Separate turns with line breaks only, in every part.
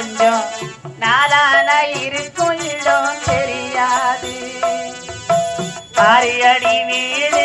கொஞ்சம் நாளான இருக்கும் இடம் தெரியாது. ஆரியடி வீடு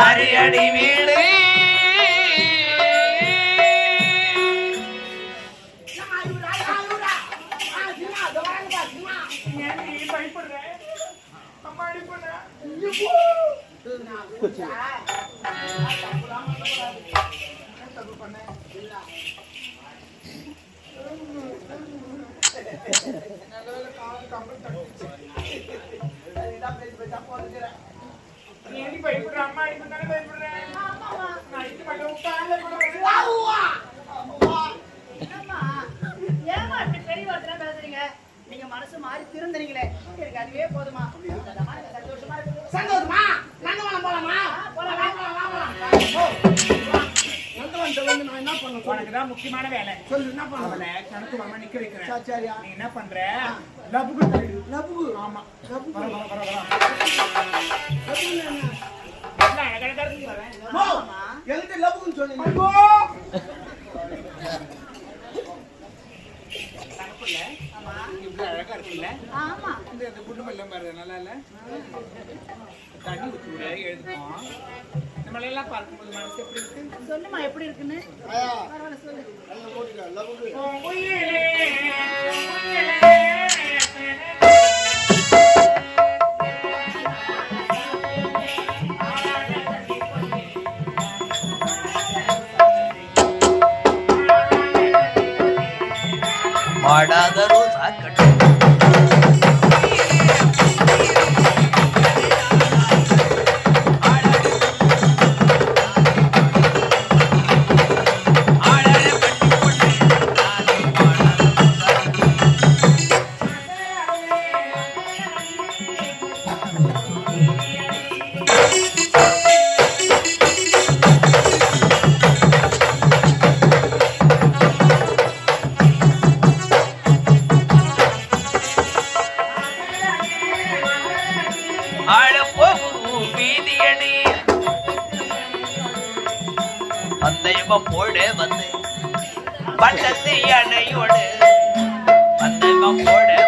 ஆரியடி வீடு. கம்பல் தட்டிச்சு.
ஆறு அடி வீடு
ஏமா இப்படி பெரிய வார்த்தை பேசுறீங்க? நீங்க மனசு மாறி திருந்துறீங்களே. எனக்கு அதுவே போதுமா?
உனக்கு தான் முக்கியமான வேலை.
சொல்லு என்ன பண்ண
அவளை கணக்கு நிக்க வைக்கிறேன்.
சரியா
நீ என்ன பண்ற? தள்ளு.
லபுகு
ஆமா.
லபுகு
வர, வர, வர.
லபுகு என்ன?
அழகழகா இருக்கு
என்கிட்ட லபுகுன்னு சொன்னீங்க.
இவ்வளவு அழகா இருக்குல்ல?
ஆமா.
இந்த குண்டு எல்லாம் பாரு நல்லா இல்ல? தண்ணி ஊற்றி விட எழுதுப்போம் நம்மள எல்லாம் பார்க்கும்போது மனசு எப்படி இருக்கு
சொல்லுமா எப்படி இருக்குன்னு
ஐயா,
பரவாயில்ல சொல்லு
ஐயா, ஓடிக்கா, லபுகு.
உயிரே, உயிரே.
ಮಾಡಾದ ರೋಸ பந்தயமம் போட வந்து. பட்டத்தை அணையோடு. பந்தயமம் போட.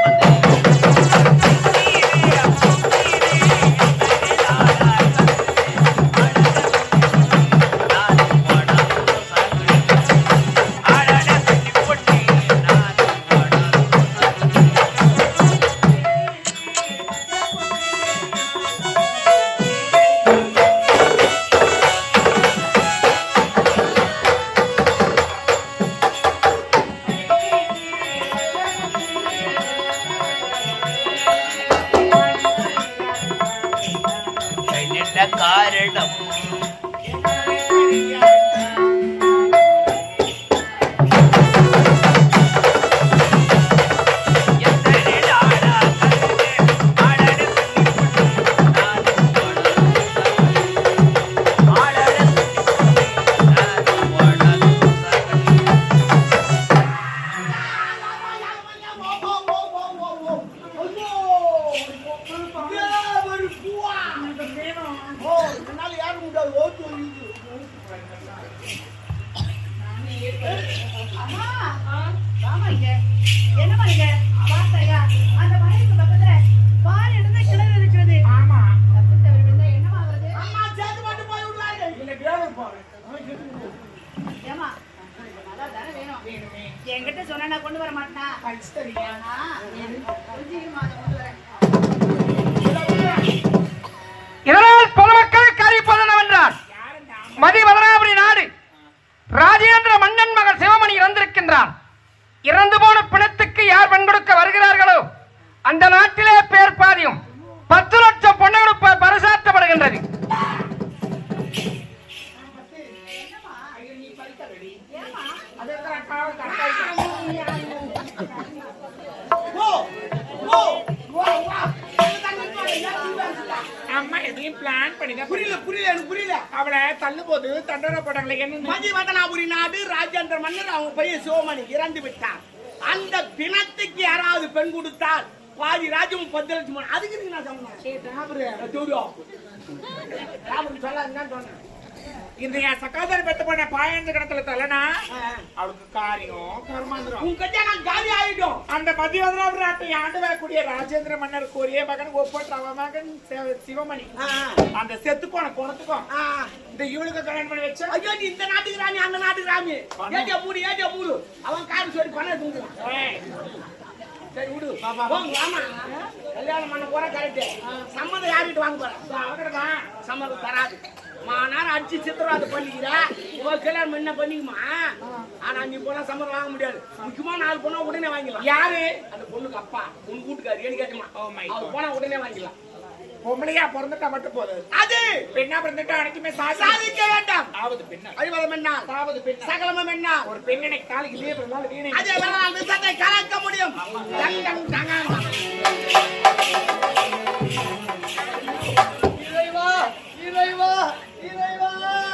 കാരണം அந்த
நாட்டிலே பேர் பாதியும் பத்து லட்சம் பொண்ணுகளுக்கு ப- பரிசாற்றப்படுகின்றது
ஐயோ, நீ படிக்காதடி.
ஏமா
அது இருக்கிற அக்காவை கரெக்டா
ஓ ஓ ஓ வா
அம்மா எதையும் பிளான் பண்ணி தான்
புரியல புரியல எனக்கு புரியல.
அவளை தள்ளும் போது தண்டனை போட்டாங்களே என்ன
மதிவதனாபுரி நாடு ராஜேந்திர மன்னர் அவங்க பையன் சிவமணி இறந்து விட்டார் அந்த பிணத்துக்கு யாராவது பெண் கொடுத்தால் பாதி ராஜ்யம் பத்து லட்சம். அதுக்கு நீங்க நான் சொன்னேன் சொல்லாதுன்னு சொன்னேன்
இந்த என் சகாதர பெத்த போன பாயந்த கிணத்துல தள்ளனா அவளுக்கு காரியம் கர்மாந்திரம்.
உன் கல்யாணம் காலி ஆயிடும்
அந்த மதியவதனாபுரி நாட்டை ஆண்டு வரக்கூடிய ராஜேந்திர மன்னருக்கு ஒரே மகன் ஒப்பற்ற அவன் மகன் சிவ- சிவமணி. அந்த செத்து போன குணத்துக்கும்
ஆ.
இந்த இவளுக்கு கல்யாணம் பண்ணி வச்சா
ஐயோ நீ இந்த நாட்டுக்கு ராணி அந்த நாட்டுக்கு ராணி. ஏஜா மூடு ஏஜா மூடு. அவன் காரு சொல்லி
ஏய்,
சரி விடு. ஆமா. கல்யாணம் பண்ண போற கரெக்ட் சம்மதம் யார்கிட்ட வாங்க போற
இதோ அவகிட்டதான்.
சம்மதம் தராது. மாநாள் அடிச்சு சித்திரவாத பண்ணிக்கிற. உன் கல்யாணம் என்ன பண்ணிக்குமா? ஆனா நீ போனா சம்மதம் வாங்க முடியாது. முக்கியமா நாலு போனா உடனே வாங்கிடலாம்.
யாரு?
அந்த பொண்ணுக்கு அப்பா. உன் வீட்டுக்காரு ஏன்னு கேட்டுமா?
Oh God.
போனா உடனே வாங்கிடலாம்.
பொம்பளையா பிறந்துட்டா மட்டும் போதும்.
அது!
பெண்ணா பிறந்துட்டா அனைத்துமே
சாதிக்க வேண்டாம்.
ஆவது பெண்ணா.
அறிவதம் என்ன
தாவது பெண்
சகலமும் என்ன
ஒரு பெண்ணனை காலைக்கு லீவ் இருந்தாலும்
அது எல்லாம் கலக்க முடியும்? தங்கம் தங்கம்.